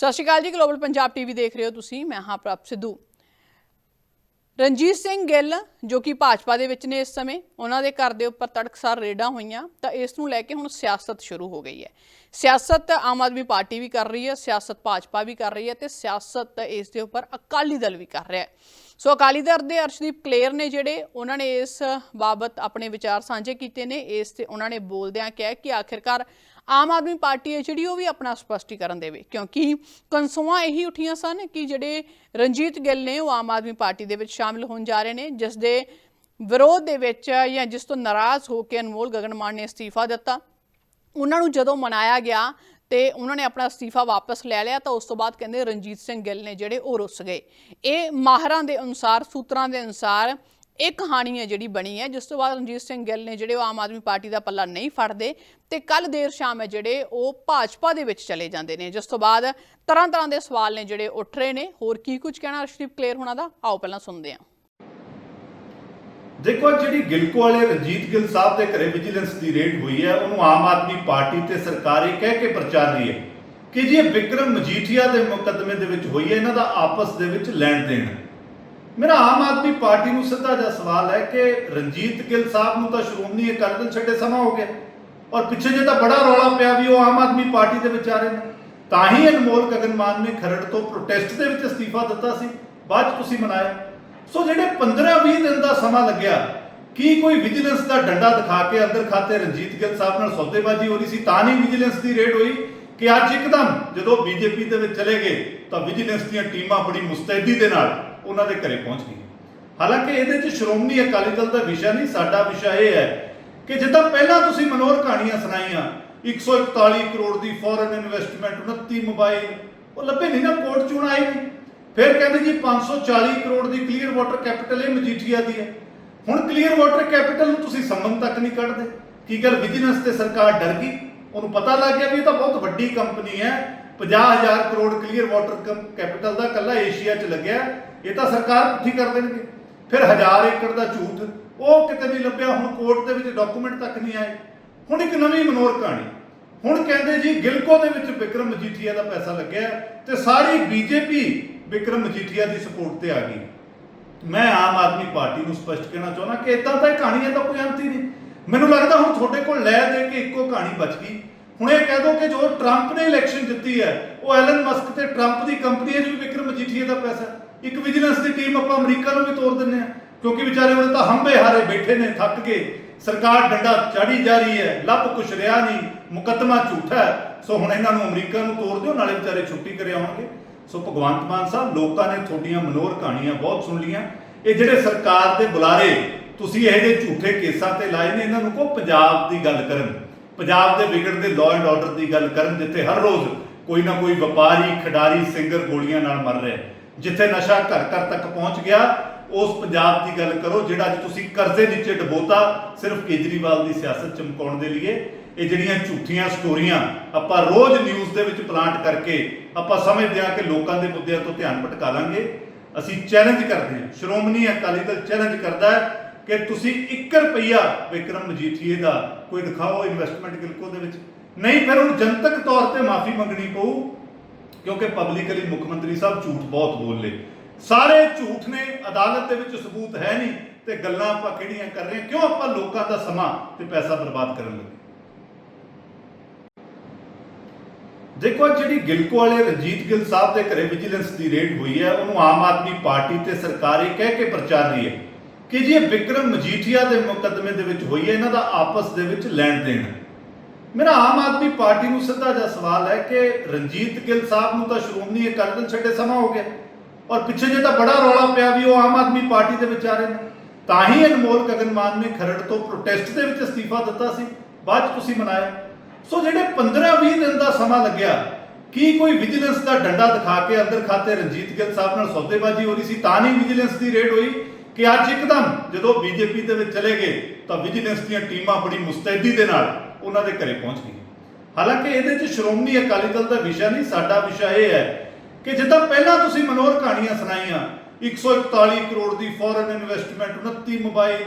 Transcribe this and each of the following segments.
ਸਤਿ ਸ਼੍ਰੀ ਅਕਾਲ ਜੀ global Punjab TV ਦੇਖ ਰਹੇ ਹੋ ਤੁਸੀਂ, ਮੈਂ ਹਾਂ ਪ੍ਰਭ ਸਿੱਧੂ। ਰਣਜੀਤ ਸਿੰਘ ਗਿੱਲ, ਜੋ ਕਿ ਭਾਜਪਾ ਦੇ ਵਿੱਚ ਨੇ ਇਸ ਸਮੇਂ, ਉਹਨਾਂ ਦੇ ਘਰ ਦੇ ਉੱਪਰ ਤੜਕਸਾਰ ਰੇਡਾਂ ਹੋਈਆਂ, ਤਾਂ ਇਸ ਨੂੰ ਲੈ ਕੇ ਹੁਣ ਸਿਆਸਤ ਸ਼ੁਰੂ ਹੋ ਗਈ ਹੈ। ਸਿਆਸਤ ਆਮ ਆਦਮੀ ਪਾਰਟੀ ਵੀ ਕਰ ਰਹੀ ਹੈ, ਸਿਆਸਤ ਭਾਜਪਾ ਵੀ ਕਰ ਰਹੀ ਹੈ ਤੇ ਸਿਆਸਤ ਇਸ ਦੇ ਉੱਪਰ ਅਕਾਲੀ ਦਲ ਵੀ ਕਰ ਰਿਹਾ ਹੈ। ਸੋ ਅਕਾਲੀ ਦਲ ਦੇ ਅਰਸ਼ਦੀਪ ਕਲੇਰ ਨੇ ਜਿਹੜੇ, ਉਹਨਾਂ ਨੇ ਇਸ ਬਾਬਤ ਆਪਣੇ ਵਿਚਾਰ ਸਾਂਝੇ ਕੀਤੇ ਨੇ, ਇਸ ਤੇ ਉਹਨਾਂ ਨੇ ਬੋਲਦਿਆਂ ਕਿਹਾ ਕਿ ਆਖਿਰਕਾਰ ਆਮ ਆਦਮੀ ਪਾਰਟੀ ਹੈ ਜਿਹੜੀ, ਉਹ ਵੀ ਆਪਣਾ ਸਪਸ਼ਟੀਕਰਨ ਦੇਵੇ। ਕਿਉਂਕਿ ਕਨਸੂਆਂ ਇਹੀ ਉੱਠੀਆਂ ਸਨ ਕਿ ਜਿਹੜੇ ਰਣਜੀਤ ਗਿੱਲ ਨੇ, ਉਹ ਆਮ ਆਦਮੀ ਪਾਰਟੀ ਦੇ ਵਿੱਚ ਸ਼ਾਮਿਲ ਹੋਣ ਜਾ ਰਹੇ ਨੇ, ਜਿਸ ਦੇ ਵਿਰੋਧ ਦੇ ਵਿੱਚ ਜਾਂ ਜਿਸ ਤੋਂ ਨਾਰਾਜ਼ ਹੋ ਕੇ ਅਨਮੋਲ ਗਗਨਮਾਨ ਨੇ ਅਸਤੀਫਾ ਦਿੱਤਾ। ਉਹਨਾਂ ਨੂੰ ਜਦੋਂ ਮਨਾਇਆ ਗਿਆ ਤੇ ਉਹਨਾਂ ਨੇ ਆਪਣਾ ਅਸਤੀਫਾ ਵਾਪਸ ਲੈ ਲਿਆ, ਤਾਂ ਉਸ ਤੋਂ ਬਾਅਦ ਕਹਿੰਦੇ ਰਣਜੀਤ ਸਿੰਘ ਗਿੱਲ ਨੇ ਜਿਹੜੇ ਉਹ ਰੁੱਸ ਗਏ। ਇਹ ਮਾਹਰਾਂ ਦੇ ਅਨੁਸਾਰ, ਸੂਤਰਾਂ ਦੇ ਅਨੁਸਾਰ ਇਹ ਕਹਾਣੀ ਹੈ ਜਿਹੜੀ ਬਣੀ ਹੈ, ਜਿਸ ਤੋਂ ਬਾਅਦ ਰਣਜੀਤ ਸਿੰਘ ਗਿੱਲ ਨੇ ਜਿਹੜੇ ਉਹ ਆਮ ਆਦਮੀ ਪਾਰਟੀ ਦਾ ਪੱਲਾ ਨਹੀਂ ਫੜਦੇ ਤੇ ਕੱਲ ਦੇਰ ਸ਼ਾਮ ਹੈ ਜਿਹੜੇ ਉਹ ਭਾਜਪਾ ਦੇ ਵਿੱਚ ਚਲੇ ਜਾਂਦੇ ਨੇ, ਜਿਸ ਤੋਂ ਬਾਅਦ ਤਰ੍ਹਾਂ ਤਰ੍ਹਾਂ ਦੇ ਸਵਾਲ ਨੇ ਜਿਹੜੇ ਉੱਠ ਰਹੇ ਨੇ। ਹੋਰ ਕੀ ਕੁਝ ਕਹਿਣਾ ਅਰਸ਼ਦੀਪ ਕਲੇਰ ਹੋਣਾ ਦਾ? ਆਓ ਪਹਿਲਾਂ ਸੁਣਦੇ ਹਾਂ। ਦੇਖੋ ਜਿਹੜੀ ਗਿਲਕੋ ਵਾਲੇ ਰਣਜੀਤ ਗਿੱਲ ਸਾਹਿਬ ਦੇ ਘਰੇ ਵਿਜੀਲੈਂਸ ਦੀ ਰੇਡ ਹੋਈ ਹੈ, ਉਹਨੂੰ ਆਮ ਆਦਮੀ ਪਾਰਟੀ ਤੇ ਸਰਕਾਰ ਇਹ ਕਹਿ ਕੇ ਪ੍ਰਚਾਰ ਰਹੀ ਹੈ ਕਿ ਜੀ ਇਹ ਵਿਕਰਮ ਮਜੀਠੀਆ ਦੇ ਮੁਕੱਦਮੇ ਦੇ ਵਿੱਚ ਹੋਈ ਹੈ, ਇਹਨਾਂ ਦਾ ਆਪਸ ਦੇ ਵਿੱਚ ਲੈਣ ਦੇਣ ਹੈ ਮੇਰਾ ਆਮ ਆਦਮੀ ਪਾਰਟੀ ਨੂੰ ਸਿੱਧਾ ਜਿਹਾ ਸਵਾਲ ਹੈ ਕਿ ਰਣਜੀਤ ਗਿੱਲ ਸਾਹਿਬ ਨੂੰ ਤਾਂ ਸ਼੍ਰੋਮਣੀ ਅਕਾਲੀ ਦਲ ਛੱਡੇ ਸਮਾਂ ਹੋ ਗਿਆ ਔਰ ਪਿੱਛੇ ਜੇ ਤਾਂ ਬੜਾ ਰੌਲਾ ਪਿਆ ਵੀ ਉਹ ਆਮ ਆਦਮੀ ਪਾਰਟੀ ਦੇ ਵਿੱਚ ਆ ਰਹੇ ਨੇ। ਤਾਂ ਹੀ ਅਨਮੋਲ ਗਗਨਮਾਨ ਨੇ ਖਰੜ ਤੋਂ ਪ੍ਰੋਟੈਸਟ ਦੇ ਵਿੱਚ ਅਸਤੀਫਾ ਦਿੱਤਾ ਸੀ। ਬਾਅਦ 'ਚ ਤੁਸੀਂ ਮਨਾਇਆ। ਸੋ ਜਿਹੜੇ 15-20 ਦਿਨ ਦਾ ਸਮਾਂ ਲੱਗਿਆ, ਕੀ ਕੋਈ ਵਿਜੀਲੈਂਸ ਦਾ ਡੰਡਾ ਦਿਖਾ ਕੇ ਅੰਦਰ ਖਾਤੇ ਰਣਜੀਤ ਗਿੱਲ ਸਾਹਿਬ ਨਾਲ ਸੌਦੇਬਾਜ਼ੀ ਹੋ ਰਹੀ ਸੀ? ਤਾਂ ਨਹੀਂ ਵਿਜੀਲੈਂਸ ਦੀ ਰੇਡ ਹੋਈ ਕਿ ਅੱਜ ਇੱਕਦਮ ਜਦੋਂ ਬੀਜੇਪੀ ਦੇ ਵਿੱਚ ਚਲੇ ਗਏ, ਤਾਂ ਵਿਜੀਲੈਂਸ ਦੀਆਂ ਟੀਮਾਂ ਬੜੀ ਮੁਸਤੈਦੀ ਦੇ ਨਾਲ ਉਹਨਾਂ ਦੇ ਘਰੇ ਪਹੁੰਚ ਗਈਆਂ ਹਾਲਾਂਕਿ ਇਹਦੇ 'ਚ ਸ਼੍ਰੋਮਣੀ ਅਕਾਲੀ ਦਲ ਦਾ ਵਿਸ਼ਾ ਨਹੀਂ, ਸਾਡਾ ਵਿਸ਼ਾ ਇਹ ਹੈ ਕਿ ਜਿੱਦਾਂ ਪਹਿਲਾਂ ਤੁਸੀਂ ਮਨੋਰ ਕਹਾਣੀਆਂ ਸੁਣਾਈਆਂ 141 ਕਰੋੜ ਦੀ ਫੋਰਨ ਇਨਵੈਸਟਮੈਂਟ 29 ਮੋਬਾਈਲ ਉਹ ਲੱਭੇ ਨਹੀਂ ਨਾ, ਕੋਰਟ ਚੋਂ ਆਏ ਫਿਰ ਕਹਿੰਦੇ ਜੀ 540 ਕਰੋੜ ਦੀ ਕਲੀਅਰ ਵਾਟਰ ਕੈਪੀਟਲ ਇਹ ਮਜੀਠੀਆ ਦੀ ਹੈ। ਹੁਣ ਕਲੀਅਰ ਵਾਟਰ ਕੈਪੀਟਲ ਨੂੰ ਤੁਸੀਂ ਸੰਬੰਧ ਤੱਕ ਨਹੀਂ ਕੱਢਦੇ। ਕੀ ਗੱਲ ਵਿਜੀਲੈਂਸ ਤੇ ਸਰਕਾਰ ਡਰ ਗਈ? ਉਹਨੂੰ ਪਤਾ ਲੱਗ ਗਿਆ ਵੀ ਇਹ ਤਾਂ ਬਹੁਤ ਵੱਡੀ ਕੰਪਨੀ ਹੈ। 50000 ਕਰੋੜ ਕਲੀਅਰ ਵਾਟਰ ਕੈਪੀਟਲ ਦਾ ਕੱਲਾ ਏਸ਼ੀਆ 'ਚ ਲੱਗਿਆ। ਇਹ ਤਾਂ ਸਰਕਾਰ ਪੁੱਠੀ ਕਰ ਦੇਣਗੇ। ਫਿਰ 1000 ਏਕੜ ਦਾ ਝੂਠ, ਉਹ ਕਿਤੇ ਨਹੀਂ ਲੱਭਿਆ, ਹੁਣ ਕੋਰਟ ਦੇ ਵਿੱਚ ਡਾਕੂਮੈਂਟ ਤੱਕ ਨਹੀਂ ਆਏ। ਹੁਣ ਇੱਕ ਨਵੀਂ ਮਨੋਰ ਕਹਾਣੀ। ਹੁਣ ਕਹਿੰਦੇ ਜੀ, ਗਿਲਕੋ ਦੇ ਵਿੱਚ ਵਿਕਰਮ ਮਜੀਠੀਆ ਦਾ ਪੈਸਾ ਲੱਗਿਆ ਤੇ ਸਾਰੀ ਬੀਜੇਪੀ ਵਿਕਰਮ ਮਜੀਠੀਆ ਦੀ ਸਪੋਰਟ ਤੇ ਆ ਗਈ। ਮੈਂ ਆਮ ਆਦਮੀ ਪਾਰਟੀ ਨੂੰ ਸਪਸ਼ਟ ਕਹਿਣਾ ਚਾਹੁੰਦਾ ਕਿ ਇਦਾਂ ਤਾਂ ਇਹ ਕਹਾਣੀ ਹੈ ਕੋਈ ਅੰਤ ਹੀ ਨਹੀਂ। ਮੈਨੂੰ ਲੱਗਦਾ ਹੁਣ ਤੁਹਾਡੇ ਕੋਲ ਲੈ ਦੇ ਕੇ ਇੱਕੋ ਕਹਾਣੀ ਬਚ ਗਈ। ਹੁਣ ਇਹ ਕਹਿ ਦੋ ਕਿ ਜੋ ਟਰੰਪ ਨੇ ਇਲੈਕਸ਼ਨ ਜਿੱਤੀ ਹੈ, ਉਹ ਐਲਨ ਮਸਕ ਤੇ ਟਰੰਪ ਦੀ ਕੰਪਨੀ ਹੈ, ਜੋ ਵਿਕਰਮ ਮਜੀਠੀਆ ਦਾ ਪੈਸਾ ਇੱਕ ਵਿਜੀਲੈਂਸ ਦੀ ਟੀਮ ਆਪਾਂ ਅਮਰੀਕਾ ਨੂੰ ਵੀ ਤੋੜ ਦਿੰਨੇ ਆ ਕਿਉਂਕਿ ਵਿਚਾਰੇ ਉਹਨੇ ਤਾਂ ਹੰਬੇ ਹਾਰੇ ਬੈਠੇ ਨੇ, ਥੱਕ ਕੇ ਸਰਕਾਰ ਡੰਡਾ ਚਾੜੀ ਜਾ ਰਹੀ ਹੈ, ਲੱਭ ਕੁਛ ਰਿਹਾ ਨਹੀਂ, ਮੁਕੱਦਮਾ ਝੂਠਾ ਸੋ ਹੁਣ ਇਹਨਾਂ ਨੂੰ ਅਮਰੀਕਾ ਨੂੰ ਤੋੜ ਦਿਓ, ਨਾਲੇ ਵਿਚਾਰੇ ਛੁੱਟੀ ਕਰੇ ਆਉਣਗੇ। ਸੋ ਭਗਵੰਤ ਮਾਨ ਸਾਹਿਬ, ਲੋਕਾਂ ਨੇ ਤੁਹਾਡੀਆਂ ਮਨੋਰ ਕਹਾਣੀਆਂ ਬਹੁਤ ਸੁਣ ਲੀਆਂ ਇਹ ਜਿਹੜੇ ਸਰਕਾਰ ਦੇ ਬੁਲਾਰੇ, ਤੁਸੀਂ ਇਹ ਜਿਹੇ ਝੂਠੇ ਕੇਸਾਂ ਤੇ ਲਾਏ ਨੇ, ਇਹਨਾਂ ਨੂੰ ਕੋ ਪੰਜਾਬ ਦੀ ਗੱਲ ਕਰਨ। ਪੰਜਾਬ ਦੇ ਵਿਗੜਦੇ ਲਾਅ ਐਂਡ ਆਰਡਰ ਦੀ ਗੱਲ ਕਰਨ ਜਿੱਥੇ ਹਰ ਰੋਜ਼ ਕੋਈ ਨਾ ਕੋਈ ਵਪਾਰੀ, ਖਿਡਾਰੀ ਸਿੰਗਰ ਗੋਲੀਆਂ ਨਾਲ ਮਰ ਰਿਹਾ ਜਿੱਥੇ ਨਸ਼ਾ ਘਰ ਘਰ ਤੱਕ ਪਹੁੰਚ ਗਿਆ, ਉਸ ਪੰਜਾਬ ਦੀ ਗੱਲ ਕਰੋ, ਜਿਹੜਾ ਅੱਜ ਤੁਸੀਂ ਕਰਜ਼ੇ ਨੀਚੇ ਡਬੋਤਾ, ਸਿਰਫ ਕੇਜਰੀਵਾਲ ਦੀ ਸਿਆਸਤ ਚਮਕਾਉਣ ਦੇ ਲਈ ਇਹ ਜਿਹੜੀਆਂ ਝੂਠੀਆਂ ਸਟੋਰੀਆਂ ਆਪਾਂ ਰੋਜ਼ ਨਿਊਜ਼ ਦੇ ਵਿੱਚ ਪਲਾਂਟ ਕਰਕੇ ਆਪਾਂ ਸਮਝਦੇ ਹਾਂ ਕਿ ਲੋਕਾਂ ਦੇ ਮੁੱਦਿਆਂ ਤੋਂ ਧਿਆਨ ਭਟਕਾ ਲਾਂਗੇ। ਅਸੀਂ ਚੈਲੰਜ ਕਰਦੇ ਹਾਂ। ਸ਼੍ਰੋਮਣੀ ਅਕਾਲੀ ਦਲ ਚੈਲੰਜ ਕਰਦਾ ਹੈ। ਕਿ ਤੁਸੀਂ 1 ਰੁਪਈਆ ਵਿਕਰਮ ਮਜੀਠੀਏ ਦਾ ਕੋਈ ਦਿਖਾਓ ਇਨਵੈਸਟਮੈਂਟ ਗਿਲਕੋ ਦੇ ਵਿੱਚ। ਨਹੀਂ, ਫਿਰ ਉਹਨੂੰ ਜਨਤਕ ਤੌਰ ਤੇ ਮਾਫੀ ਮੰਗਣੀ ਪਊ, ਕਿਉਂਕਿ ਪਬਲਿਕਲੀ ਮੁੱਖ ਮੰਤਰੀ ਸਾਹਿਬ ਝੂਠ ਬਹੁਤ ਬੋਲੇ। ਸਾਰੇ ਝੂਠ ਨੇ, ਅਦਾਲਤ ਦੇ ਵਿੱਚ ਸਬੂਤ ਹੈ ਨਹੀਂ ਤੇ ਗੱਲਾਂ ਆਪਾਂ ਕਿਹੜੀਆਂ ਕਰ ਰਹੇ ਕਿਉਂ ਆਪਾਂ ਲੋਕਾਂ ਦਾ ਸਮਾਂ ਤੇ ਪੈਸਾ ਬਰਬਾਦ ਕਰਨ ਲੱਗੇ? ਦੇਖੋ ਜਿਹੜੀ ਗਿਲਕੋ ਵਾਲੇ ਰਣਜੀਤ ਗਿੱਲ ਸਾਹਿਬ ਦੇ ਘਰੇ ਵਿਜੀਲੈਂਸ ਦੀ ਰੇਡ ਹੋਈ ਹੈ, ਉਹਨੂੰ ਆਮ ਆਦਮੀ ਪਾਰਟੀ ਤੇ ਸਰਕਾਰ ਇਹ ਕਹਿ ਕੇ ਪ੍ਰਚਾਰ ਰਹੀ ਹੈ। ਕਿ ਜੀ ਇਹ ਵਿਕਰਮ ਮਜੀਠੀਆ ਦੇ ਮੁਕੱਦਮੇ ਦੇ ਵਿੱਚ ਹੋਈ ਹੈ, ਇਹਨਾਂ ਦਾ ਆਪਸ ਦੇ ਵਿੱਚ ਲੈਣ ਦੇਣ ਮੇਰਾ ਆਮ ਆਦਮੀ ਪਾਰਟੀ ਨੂੰ ਸਿੱਧਾ ਜਿਹਾ ਸਵਾਲ ਹੈ ਕਿ ਰਣਜੀਤ ਗਿੱਲ ਸਾਹਿਬ ਨੂੰ ਤਾਂ ਸ਼੍ਰੋਮਣੀ ਅਕਾਲੀ ਦਲ ਛੱਡੇ ਸਮਾਂ ਹੋ ਗਿਆ, ਔਰ ਪਿੱਛੇ ਜੇ ਤਾਂ ਬੜਾ ਰੌਲਾ ਪਿਆ ਵੀ ਉਹ ਆਮ ਆਦਮੀ ਪਾਰਟੀ ਦੇ ਵਿੱਚ ਆ ਰਹੇ ਨੇ। ਤਾਂ ਹੀ ਅਨਮੋਲ ਗਗਨਮਾਨ ਨੇ ਖਰੜ ਤੋਂ ਪ੍ਰੋਟੈਸਟ ਦੇ ਵਿੱਚ ਅਸਤੀਫਾ ਦਿੱਤਾ ਸੀ। ਬਾਅਦ 'ਚ ਤੁਸੀਂ ਮਨਾਇਆ। ਸੋ ਜਿਹੜੇ 15-20 ਦਿਨ ਦਾ ਸਮਾਂ ਲੱਗਿਆ, ਕੀ ਕੋਈ ਵਿਜੀਲੈਂਸ ਦਾ ਡੰਡਾ ਦਿਖਾ ਕੇ ਅੰਦਰ ਖਾਤੇ ਰਣਜੀਤ ਗਿੱਲ ਸਾਹਿਬ ਨਾਲ ਸੌਦੇਬਾਜ਼ੀ ਹੋ ਰਹੀ ਸੀ? ਤਾਂ ਨਹੀਂ ਵਿਜੀਲੈਂਸ ਦੀ ਰੇਡ ਹੋਈ। ਕਿ ਅੱਜ ਇੱਕਦਮ ਜਦੋਂ ਬੀਜੇਪੀ ਦੇ ਵਿੱਚ ਚਲੇ ਗਏ ਤਾਂ ਵਿਜੀਲੈਂਸ ਦੀਆਂ ਟੀਮਾਂ ਬੜੀ ਮੁਸਤੈਦੀ ਦੇ ਨਾਲ ਉਹਨਾਂ ਦੇ ਘਰੇ ਪਹੁੰਚ ਗਈਆਂ। ਹਾਲਾਂਕਿ ਇਹਦੇ 'ਚ ਸ਼੍ਰੋਮਣੀ ਅਕਾਲੀ ਦਲ ਦਾ ਵਿਸ਼ਾ ਨਹੀਂ, ਸਾਡਾ ਵਿਸ਼ਾ ਇਹ ਹੈ ਕਿ ਜਿੱਦਾਂ ਪਹਿਲਾਂ ਤੁਸੀਂ ਮਨੋਰ ਕਹਾਣੀਆਂ ਸੁਣਾਈਆਂ 141 ਕਰੋੜ ਦੀ ਫੋਰਨ ਇਨਵੈਸਟਮੈਂਟ 29 ਮੋਬਾਈਲ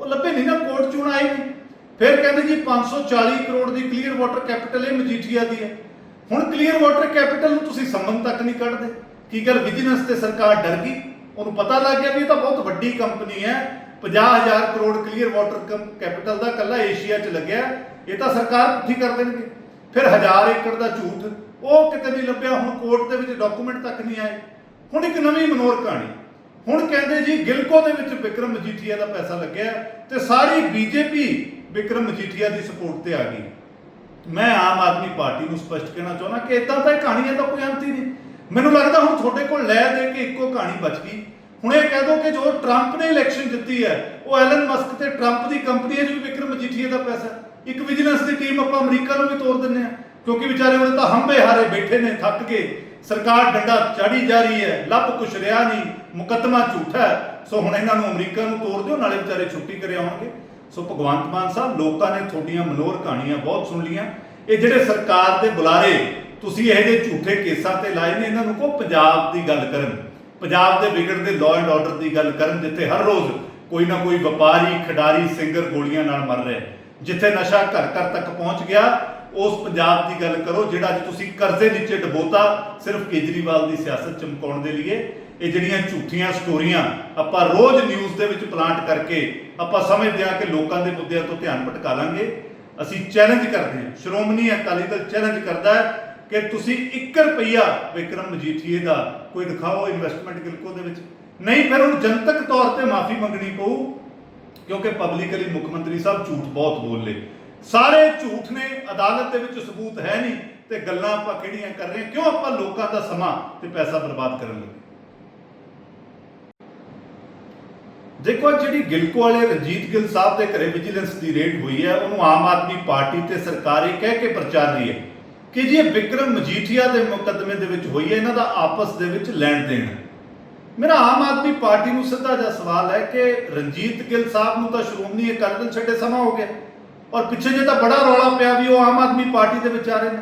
ਉਹ ਲੱਭੇ ਨਹੀਂ ਨਾ, ਕੋਰਟ ਚੋਂ ਆਏ ਨਹੀਂ। ਫਿਰ ਕਹਿੰਦੇ ਜੀ 540 ਕਰੋੜ ਦੀ ਕਲੀਅਰ ਵਾਟਰ ਕੈਪੀਟਲ ਇਹ ਮਜੀਠੀਆ ਦੀ ਹੈ। ਹੁਣ ਕਲੀਅਰ ਵਾਟਰ ਕੈਪੀਟਲ ਨੂੰ ਤੁਸੀਂ ਸੰਬੰਧ ਤੱਕ ਨਹੀਂ ਕੱਢਦੇ। ਕੀ ਗੱਲ ਵਿਜੀਲੈਂਸ ਤੇ ਸਰਕਾਰ ਡਰ ਗਈ? ਉਹਨੂੰ ਪਤਾ ਲੱਗ ਗਿਆ ਵੀ ਇਹ ਤਾਂ ਬਹੁਤ ਵੱਡੀ ਕੰਪਨੀ ਹੈ 50000 ਕਰੋੜ ਕਲੀਅਰ ਵਾਟਰ ਕੈਪੀਟਲ ਦਾ ਕੱਲਾ ਏਸ਼ੀਆ 'ਚ ਲੱਗਿਆ, ਇਹ ਤਾਂ ਸਰਕਾਰ ਪੁੱਠੀ ਕਰ ਦੇਣਗੇ। ਫਿਰ ਹਜ਼ਾਰ ਏਕੜ ਦਾ ਝੂਠ, ਉਹ ਕਿਤੇ ਨਹੀਂ ਲੱਭਿਆ, ਹੁਣ ਕੋਰਟ ਦੇ ਵਿੱਚ ਡਾਕੂਮੈਂਟ ਤੱਕ ਨਹੀਂ ਆਏ। ਹੁਣ ਇੱਕ ਨਵੀਂ ਮਨੋਰ ਕਹਾਣੀ। ਹੁਣ ਕਹਿੰਦੇ ਜੀ ਗਿਲਕੋ ਦੇ ਵਿੱਚ ਵਿਕਰਮ ਮਜੀਠੀਆ ਦਾ ਪੈਸਾ ਲੱਗਿਆ ਤੇ ਸਾਰੀ ਬੀਜੇਪੀ ਵਿਕਰਮ ਮਜੀਠੀਆ ਦੀ ਸਪੋਰਟ ਤੇ ਆ ਗਈ। ਮੈਂ ਆਮ ਆਦਮੀ ਪਾਰਟੀ ਨੂੰ ਸਪਸ਼ਟ ਕਹਿਣਾ ਚਾਹੁੰਦਾ ਕਿ ਇਦਾਂ ਤਾਂ ਇਹ ਕਹਾਣੀਆਂ ਦਾ ਕੋਈ ਅੰਤ ਹੀ ਨਹੀਂ। ਮੈਨੂੰ ਲੱਗਦਾ ਹੁਣ ਤੁਹਾਡੇ ਕੋਲ ਲੈ ਦੇ ਕੇ ਇੱਕੋ ਕਹਾਣੀ ਬਚ ਗਈ। ਹੁਣ ਇਹ ਕਹਿ ਦੋ ਕਿ ਜੋ ਟਰੰਪ ਨੇ ਇਲੈਕਸ਼ਨ ਜਿੱਤੀ ਹੈ, ਉਹ ਐਲਨ ਮਸਕ ਤੇ ਟਰੰਪ ਦੀ ਕੰਪਨੀ ਹੈ ਜੋ ਵਿਕਰਮ ਮਜੀਠੀਆ ਦਾ ਪੈਸਾ ਇੱਕ ਵਿਜੀਲੈਂਸ ਦੀ ਟੀਮ ਆਪਾਂ ਅਮਰੀਕਾ ਨੂੰ ਵੀ ਤੋੜ ਦਿੰਨੇ ਆ ਕਿਉਂਕਿ ਵਿਚਾਰੇ ਉਹਦੇ ਤਾਂ ਹੰਬੇ ਹਾਰੇ ਬੈਠੇ ਨੇ, ਥੱਕ ਕੇ ਸਰਕਾਰ ਡੰਡਾ ਚਾੜੀ ਜਾ ਰਹੀ ਹੈ, ਲੱਭ ਕੁਛ ਰਿਹਾ ਨਹੀਂ, ਮੁਕੱਦਮਾ ਝੂਠਾ ਸੋ ਹੁਣ ਇਹਨਾਂ ਨੂੰ ਅਮਰੀਕਾ ਨੂੰ ਤੋੜ ਦਿਓ, ਨਾਲੇ ਵਿਚਾਰੇ ਛੁੱਟੀ ਕਰੇ ਆਉਣਗੇ। ਸੋ ਭਗਵੰਤ ਮਾਨ ਸਾਹਿਬ, ਲੋਕਾਂ ਨੇ ਤੁਹਾਡੀਆਂ ਮਨੋਰ ਕਹਾਣੀਆਂ ਬਹੁਤ ਸੁਣ ਲੀਆਂ ਇਹ ਜਿਹੜੇ ਸਰਕਾਰ ਦੇ ਬੁਲਾਰੇ ਤੁਸੀਂ ਇਹ ਜਿਹੇ ਝੂਠੇ ਕੇਸਾਂ ਤੇ ਲਾਏ ਨੇ, ਇਹਨਾਂ ਨੂੰ ਕੋ ਪੰਜਾਬ ਦੀ ਗੱਲ ਕਰਨ। ਪੰਜਾਬ ਦੇ ਵਿਗੜਦੇ ਲਾਅ ਐਂਡ ਆਰਡਰ ਦੀ ਗੱਲ ਕਰਨ, ਜਿੱਥੇ ਹਰ ਰੋਜ਼ ਕੋਈ ਨਾ ਕੋਈ ਵਪਾਰੀ, ਖਿਡਾਰੀ ਸਿੰਗਰ ਗੋਲੀਆਂ ਨਾਲ ਮਰ ਰਿਹਾ ਜਿੱਥੇ ਨਸ਼ਾ ਘਰ ਘਰ ਤੱਕ ਪਹੁੰਚ ਗਿਆ, ਉਸ ਪੰਜਾਬ ਦੀ ਗੱਲ ਕਰੋ, ਜਿਹੜਾ ਅੱਜ ਤੁਸੀਂ ਕਰਜ਼ੇ ਨੀਚੇ ਡਬੋਤਾ, ਸਿਰਫ ਕੇਜਰੀਵਾਲ ਦੀ ਸਿਆਸਤ ਚਮਕਾਉਣ ਦੇ ਲਈ ਇਹ ਜਿਹੜੀਆਂ ਝੂਠੀਆਂ ਸਟੋਰੀਆਂ ਆਪਾਂ ਰੋਜ਼ ਨਿਊਜ਼ ਦੇ ਵਿੱਚ ਪਲਾਂਟ ਕਰਕੇ ਆਪਾਂ ਸਮਝਦੇ ਹਾਂ ਕਿ ਲੋਕਾਂ ਦੇ ਮੁੱਦਿਆਂ ਤੋਂ ਧਿਆਨ ਭਟਕਾ ਲਾਂਗੇ। ਅਸੀਂ ਚੈਲੰਜ ਕਰਦੇ ਹਾਂ। ਸ਼੍ਰੋਮਣੀ ਅਕਾਲੀ ਦਲ ਚੈਲੰਜ ਕਰਦਾ ਹੈ। ਕਿ ਤੁਸੀਂ 1 ਰੁਪਈਆ ਵਿਕਰਮ ਮਜੀਠੀਏ ਦਾ ਕੋਈ ਦਿਖਾਓ ਇਨਵੈਸਟਮੈਂਟ ਗਿਲਕੋ ਦੇ ਵਿੱਚ। ਨਹੀਂ, ਫਿਰ ਹੁਣ ਜਨਤਕ ਤੌਰ ਤੇ ਮਾਫੀ ਮੰਗਣੀ ਪਊ, ਕਿਉਂਕਿ ਪਬਲਿਕਲੀ ਮੁੱਖ ਮੰਤਰੀ ਸਾਹਿਬ ਝੂਠ ਬਹੁਤ ਬੋਲੇ। ਸਾਰੇ ਝੂਠ ਨੇ, ਅਦਾਲਤ ਦੇ ਵਿੱਚ ਸਬੂਤ ਹੈ ਨਹੀਂ ਤੇ ਗੱਲਾਂ ਆਪਾਂ ਕਿਹੜੀਆਂ ਕਰ ਰਹੇ ਕਿਉਂ ਆਪਾਂ ਲੋਕਾਂ ਦਾ ਸਮਾਂ ਤੇ ਪੈਸਾ ਬਰਬਾਦ ਕਰਨ ਲੱਗੇ? ਦੇਖੋ ਆਹ ਜਿਹੜੀ ਗਿਲਕੋ ਵਾਲੇ ਰਣਜੀਤ ਗਿੱਲ ਸਾਹਿਬ ਦੇ ਘਰੇ ਵਿਜੀਲੈਂਸ ਦੀ ਰੇਡ ਹੋਈ ਹੈ, ਉਹਨੂੰ ਆਮ ਆਦਮੀ ਪਾਰਟੀ ਤੇ ਸਰਕਾਰ ਇਹ ਕਹਿ ਕੇ ਪ੍ਰਚਾਰ ਰਹੀ ਹੈ। ਕਿ ਜੀ ਇਹ ਵਿਕਰਮ ਮਜੀਠੀਆ ਦੇ ਮੁਕੱਦਮੇ ਦੇ ਵਿੱਚ ਹੋਈ ਹੈ, ਇਹਨਾਂ ਦਾ ਆਪਸ ਦੇ ਵਿੱਚ ਲੈਣ ਦੇਣ ਮੇਰਾ ਆਮ ਆਦਮੀ ਪਾਰਟੀ ਨੂੰ ਸਿੱਧਾ ਜਿਹਾ ਸਵਾਲ ਹੈ ਕਿ ਰਣਜੀਤ ਗਿੱਲ ਸਾਹਿਬ ਨੂੰ ਤਾਂ ਸ਼੍ਰੋਮਣੀ ਅਕਾਲੀ ਦਲ ਛੱਡੇ ਸਮਾਂ ਹੋ ਗਿਆ, ਔਰ ਪਿੱਛੇ ਜੇ ਤਾਂ ਬੜਾ ਰੌਲਾ ਪਿਆ ਵੀ ਉਹ ਆਮ ਆਦਮੀ ਪਾਰਟੀ ਦੇ ਵਿੱਚ ਆ ਰਹੇ ਨੇ।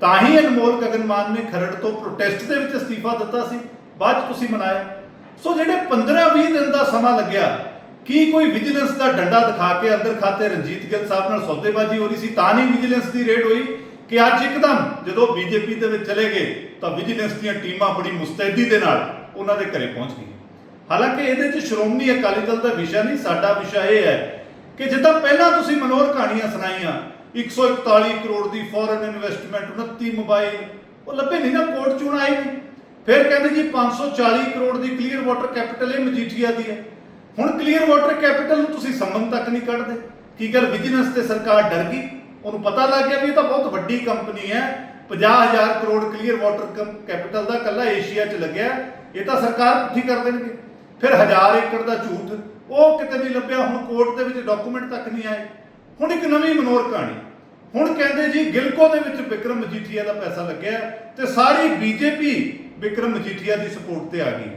ਤਾਂ ਹੀ ਅਨਮੋਲ ਗਗਨ ਮਾਨ ਨੇ ਖਰੜ ਤੋਂ ਪ੍ਰੋਟੈਸਟ ਦੇ ਵਿੱਚ ਅਸਤੀਫਾ ਦਿੱਤਾ ਸੀ, ਬਾਅਦ 'ਚ ਤੁਸੀਂ ਮਨਾਇਆ। ਸੋ ਜਿਹੜੇ 15-20 ਦਿਨ ਦਾ ਸਮਾਂ ਲੱਗਿਆ, ਕੀ ਕੋਈ ਵਿਜੀਲੈਂਸ ਦਾ ਡੰਡਾ ਦਿਖਾ ਕੇ ਅੰਦਰ ਖਾਤੇ ਰਣਜੀਤ ਗਿੱਲ ਸਾਹਿਬ ਨਾਲ ਸੌਦੇਬਾਜ਼ੀ ਹੋ ਰਹੀ ਸੀ? ਤਾਂ ਨਹੀਂ ਵਿਜੀਲੈਂਸ ਦੀ ਰੇਡ ਹੋਈ। ਕਿ ਅੱਜ ਇੱਕਦਮ ਜਦੋਂ ਬੀਜੇਪੀ ਦੇ ਵਿੱਚ ਚਲੇ ਗਏ ਤਾਂ ਵਿਜੀਲੈਂਸ ਦੀਆਂ ਟੀਮਾਂ ਬੜੀ ਮੁਸਤੈਦੀ ਦੇ ਨਾਲ ਉਹਨਾਂ ਦੇ ਘਰੇ ਪਹੁੰਚ ਗਈਆਂ। ਹਾਲਾਂਕਿ ਇਹਦੇ 'ਚ ਸ਼੍ਰੋਮਣੀ ਅਕਾਲੀ ਦਲ ਦਾ ਵਿਸ਼ਾ ਨਹੀਂ, ਸਾਡਾ ਵਿਸ਼ਾ ਇਹ ਹੈ ਕਿ ਜਿੱਦਾਂ ਪਹਿਲਾਂ ਤੁਸੀਂ ਮਨੋਰ ਕਹਾਣੀਆਂ ਸੁਣਾਈਆਂ 141 ਕਰੋੜ ਦੀ ਫੋਰਨ ਇਨਵੈਸਟਮੈਂਟ 29 ਮੋਬਾਈਲ ਉਹ ਲੱਭੇ ਨਹੀਂ ਨਾ, ਕੋਰਟ ਚੋਂ ਆਏ ਨਹੀਂ। ਫਿਰ ਕਹਿੰਦੇ ਜੀ 540 ਕਰੋੜ ਦੀ ਕਲੀਅਰ ਵਾਟਰ ਕੈਪੀਟਲ ਇਹ ਮਜੀਠੀਆ ਦੀ ਹੈ। ਹੁਣ ਕਲੀਅਰ ਵਾਟਰ ਕੈਪੀਟਲ ਨੂੰ ਤੁਸੀਂ ਸੰਬੰਧ ਤੱਕ ਨਹੀਂ ਕੱਢਦੇ। ਕੀ ਗੱਲ ਵਿਜੀਲੈਂਸ ਤੇ ਸਰਕਾਰ ਡਰ ਗਈ? ਉਹਨੂੰ ਪਤਾ ਲੱਗ ਗਿਆ ਵੀ ਇਹ ਤਾਂ ਬਹੁਤ ਵੱਡੀ ਕੰਪਨੀ ਹੈ 50000 ਕਰੋੜ ਕਲੀਅਰ ਵਾਟਰ ਕੈਪੀਟਲ ਦਾ ਕੱਲਾ ਏਸ਼ੀਆ 'ਚ ਲੱਗਿਆ, ਇਹ ਤਾਂ ਸਰਕਾਰ ਪੁੱਠੀ ਕਰ ਦੇਣਗੇ। ਫਿਰ ਹਜ਼ਾਰ ਏਕੜ ਦਾ ਝੂਠ, ਉਹ ਕਿਤੇ ਨਹੀਂ ਲੱਭਿਆ, ਹੁਣ ਕੋਰਟ ਦੇ ਵਿੱਚ ਡਾਕੂਮੈਂਟ ਤੱਕ ਨਹੀਂ ਆਏ। ਹੁਣ ਇੱਕ ਨਵੀਂ ਮਨੋਰ ਕਹਾਣੀ। ਹੁਣ ਕਹਿੰਦੇ ਜੀ, ਗਿਲਕੋ ਦੇ ਵਿੱਚ ਵਿਕਰਮ ਮਜੀਠੀਆ ਦਾ ਪੈਸਾ ਲੱਗਿਆ ਤੇ ਸਾਰੀ ਬੀਜੇਪੀ ਵਿਕਰਮ ਮਜੀਠੀਆ ਦੀ ਸਪੋਰਟ ਤੇ ਆ ਗਈ।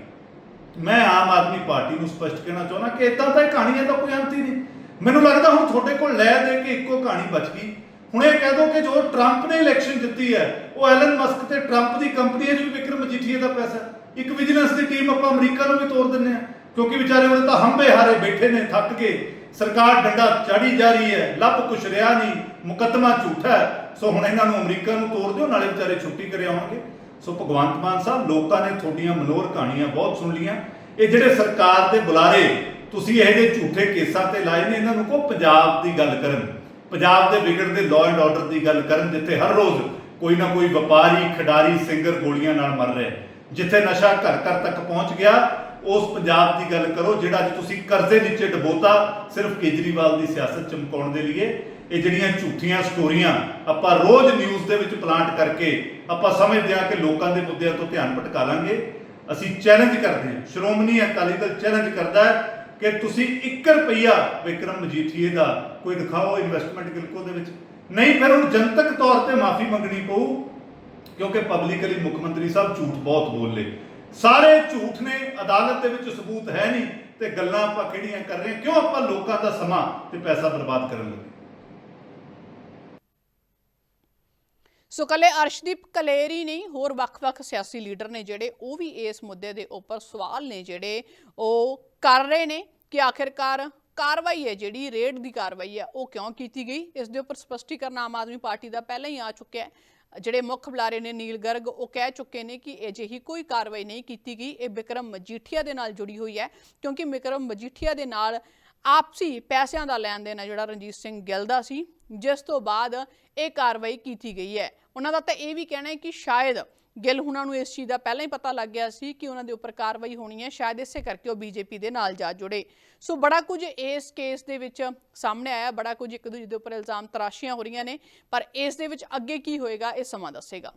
ਮੈਂ ਆਮ ਆਦਮੀ ਪਾਰਟੀ ਨੂੰ ਸਪਸ਼ਟ ਕਹਿਣਾ ਚਾਹੁੰਦਾ ਕਿ ਇਦਾਂ ਤਾਂ ਇਹ ਕਹਾਣੀਆਂ ਦਾ ਕੋਈ ਅੰਤ ਹੀ ਨਹੀਂ। ਮੈਨੂੰ ਲੱਗਦਾ ਹੁਣ ਤੁਹਾਡੇ ਕੋਲ ਲੈ ਦੇ ਕੇ ਇੱਕੋ ਕਹਾਣੀ ਬਚ ਗਈ। ਹੁਣ ਇਹ ਕਹਿ ਦੋ ਕਿ ਜੋ ਟਰੰਪ ਨੇ ਇਲੈਕਸ਼ਨ ਜਿੱਤੀ ਹੈ, ਉਹ ਐਲਨ ਮਸਕ ਤੇ ਟਰੰਪ ਦੀ ਕੰਪਨੀ ਹੈ ਜੋ ਵਿਕਰਮ ਮਜੀਠੀਆ ਦਾ ਪੈਸਾ। ਇੱਕ ਵਿਜੀਲੈਂਸ ਦੀ ਟੀਮ ਆਪਾਂ ਅਮਰੀਕਾ ਨੂੰ ਵੀ ਤੋੜ ਦਿੰਨੇ ਆ ਕਿਉਂਕਿ ਵਿਚਾਰੇ ਉਹਦੇ ਤਾਂ ਹੰਬੇ ਹਾਰੇ ਬੈਠੇ ਨੇ, ਥੱਕ ਕੇ ਸਰਕਾਰ ਡੰਡਾ ਚਾੜੀ ਜਾ ਰਹੀ ਹੈ, ਲੱਭ ਕੁਛ ਰਿਹਾ ਨਹੀਂ, ਮੁਕੱਦਮਾ ਝੂਠਾ ਹੈ। ਸੋ ਹੁਣ ਇਹਨਾਂ ਨੂੰ ਅਮਰੀਕਾ ਨੂੰ ਤੋੜ ਦਿਓ, ਨਾਲੇ ਵਿਚਾਰੇ ਛੁੱਟੀ ਕਰੇ ਆਉਣਗੇ। ਸੋ ਭਗਵੰਤ ਮਾਨ ਸਾਹਿਬ, ਲੋਕਾਂ ਨੇ ਤੁਹਾਡੀਆਂ ਮਨੋਰ ਕਹਾਣੀਆਂ ਬਹੁਤ ਸੁਣ ਲੀਆਂ ਇਹ ਜਿਹੜੇ ਸਰਕਾਰ ਦੇ ਬੁਲਾਰੇ, ਤੁਸੀਂ ਇਹ ਜਿਹੇ ਝੂਠੇ ਕੇਸਾਂ ਤੇ ਲਾਏ ਨੇ, ਇਹਨਾਂ ਨੂੰ ਕੋ ਪੰਜਾਬ ਦੀ ਗੱਲ ਕਰਨ। ਪੰਜਾਬ ਦੇ ਵਿਗੜਦੇ ਲਾਅ ਐਂਡ ਆਰਡਰ ਦੀ ਗੱਲ ਕਰਨ ਜਿੱਥੇ ਹਰ ਰੋਜ਼ ਕੋਈ ਨਾ ਕੋਈ ਵਪਾਰੀ, ਖਿਡਾਰੀ ਸਿੰਗਰ ਗੋਲੀਆਂ ਨਾਲ ਮਰ ਰਿਹਾ ਜਿੱਥੇ ਨਸ਼ਾ ਘਰ ਘਰ ਤੱਕ ਪਹੁੰਚ ਗਿਆ, ਉਸ ਪੰਜਾਬ ਦੀ ਗੱਲ ਕਰੋ, ਜਿਹੜਾ ਅੱਜ ਤੁਸੀਂ ਕਰਜ਼ੇ ਨੀਚੇ ਡਬੋਤਾ, ਸਿਰਫ ਕੇਜਰੀਵਾਲ ਦੀ ਸਿਆਸਤ ਚਮਕਾਉਣ ਦੇ ਲਈ ਇਹ ਜਿਹੜੀਆਂ ਝੂਠੀਆਂ ਸਟੋਰੀਆਂ ਆਪਾਂ ਰੋਜ਼ ਨਿਊਜ਼ ਦੇ ਵਿੱਚ ਪਲਾਂਟ ਕਰਕੇ ਆਪਾਂ ਸਮਝਦੇ ਹਾਂ ਕਿ ਲੋਕਾਂ ਦੇ ਮੁੱਦਿਆਂ ਤੋਂ ਧਿਆਨ ਭਟਕਾ ਲਾਂਗੇ। ਅਸੀਂ ਚੈਲੰਜ ਕਰਦੇ ਹਾਂ। ਸ਼੍ਰੋਮਣੀ ਅਕਾਲੀ ਦਲ ਚੈਲੰਜ ਕਰਦਾ ਹੈ। ਕਿ ਤੁਸੀਂ 1 ਰੁਪਈਆ ਵਿਕਰਮ ਮਜੀਠੀਏ ਦਾ ਕੋਈ ਦਿਖਾਓ ਇਨਵੈਸਟਮੈਂਟ ਗਿਲਕੋ ਦੇ ਵਿੱਚ। ਨਹੀਂ, ਫਿਰ ਹੁਣ ਜਨਤਕ ਤੌਰ ਤੇ ਮਾਫੀ ਮੰਗਣੀ ਪਊ, ਕਿਉਂਕਿ ਪਬਲਿਕਲੀ ਮੁੱਖ ਮੰਤਰੀ ਸਾਹਿਬ ਝੂਠ ਬਹੁਤ ਬੋਲੇ। ਸਾਰੇ ਝੂਠ ਨੇ, ਅਦਾਲਤ ਦੇ ਵਿੱਚ ਸਬੂਤ ਹੈ ਨਹੀਂ ਤੇ ਗੱਲਾਂ ਆਪਾਂ ਕਿਹੜੀਆਂ ਕਰ ਰਹੇ ਹਾਂ, ਕਿਉਂ ਆਪਾਂ ਲੋਕਾਂ ਦਾ ਸਮਾਂ ਤੇ ਪੈਸਾ ਬਰਬਾਦ ਕਰਨ ਲੱਗੇ? ਸੋ ਕੱਲੇ ਅਰਸ਼ਦੀਪ ਕਲੇਰੀ ਨਹੀਂ, ਹੋਰ ਵੱਖ-ਵੱਖ ਸਿਆਸੀ ਲੀਡਰ ਨੇ ਜਿਹੜੇ ਉਹ ਵੀ ਇਸ ਮੁੱਦੇ ਦੇ ਉੱਪਰ ਸਵਾਲ ਨੇ ਜਿਹੜੇ ਉਹ ਕਰ ਰਹੇ ਨੇ ਕਿ ਆਖਿਰਕਾਰ ਕਾਰਵਾਈ ਹੈ ਜਿਹੜੀ, ਰੇਡ ਦੀ ਕਾਰਵਾਈ ਹੈ, ਉਹ ਕਿਉਂ ਕੀਤੀ ਗਈ? ਇਸ ਦੇ ਉੱਪਰ ਸਪਸ਼ਟੀਕਰਨ ਆਮ ਆਦਮੀ ਪਾਰਟੀ ਦਾ ਪਹਿਲਾਂ ਹੀ ਆ ਚੁੱਕਿਆ ਹੈ। ਜਿਹੜੇ ਮੁੱਖ ਬੁਲਾਰੇ ਨੇ ਨੀਲ ਗਰਗ, ਉਹ ਕਹਿ ਚੁੱਕੇ ਨੇ ਕਿ ਅਜਿਹੀ ਕੋਈ ਕਾਰਵਾਈ ਨਹੀਂ ਕੀਤੀ ਗਈ। ਇਹ ਵਿਕਰਮ ਮਜੀਠੀਆ ਦੇ ਨਾਲ ਜੁੜੀ ਹੋਈ ਹੈ, ਕਿਉਂਕਿ ਵਿਕਰਮ ਮਜੀਠੀਆ ਦੇ ਨਾਲ ਆਪਸੀ ਪੈਸਿਆਂ ਦਾ ਲੈਣ ਦੇਣ ਹੈ ਜਿਹੜਾ ਰਣਜੀਤ ਸਿੰਘ ਗਿੱਲ ਦਾ ਸੀ, ਜਿਸ ਤੋਂ ਬਾਅਦ ਇਹ ਕਾਰਵਾਈ ਕੀਤੀ ਗਈ ਹੈ। ਉਹਨਾਂ ਦਾ ਤਾਂ ਇਹ ਵੀ ਕਹਿਣਾ ਹੈ ਕਿ ਸ਼ਾਇਦ ਗਿੱਲ ਹੁਣਾਂ ਨੂੰ ਇਸ ਚੀਜ਼ ਦਾ ਪਹਿਲਾਂ ਹੀ ਪਤਾ ਲੱਗ ਗਿਆ ਸੀ ਕਿ ਉਹਨਾਂ ਦੇ ਉੱਪਰ ਕਾਰਵਾਈ ਹੋਣੀ ਹੈ, ਸ਼ਾਇਦ ਇਸੇ ਕਰਕੇ ਉਹ ਬੀਜੇਪੀ ਦੇ ਨਾਲ ਜਾ ਜੁੜੇ। ਸੋ ਬੜਾ ਕੁਝ ਇਸ ਕੇਸ ਦੇ ਵਿੱਚ ਸਾਹਮਣੇ ਆਇਆ, ਬੜਾ ਕੁਝ ਇੱਕ ਦੂਜੇ ਦੇ ਉੱਪਰ ਇਲਜ਼ਾਮ ਤਰਾਸ਼ੀਆਂ ਹੋ ਰਹੀਆਂ ਨੇ, ਪਰ ਇਸ ਦੇ ਵਿੱਚ ਅੱਗੇ ਕੀ ਹੋਏਗਾ, ਇਹ ਸਮਾਂ ਦੱਸੇਗਾ।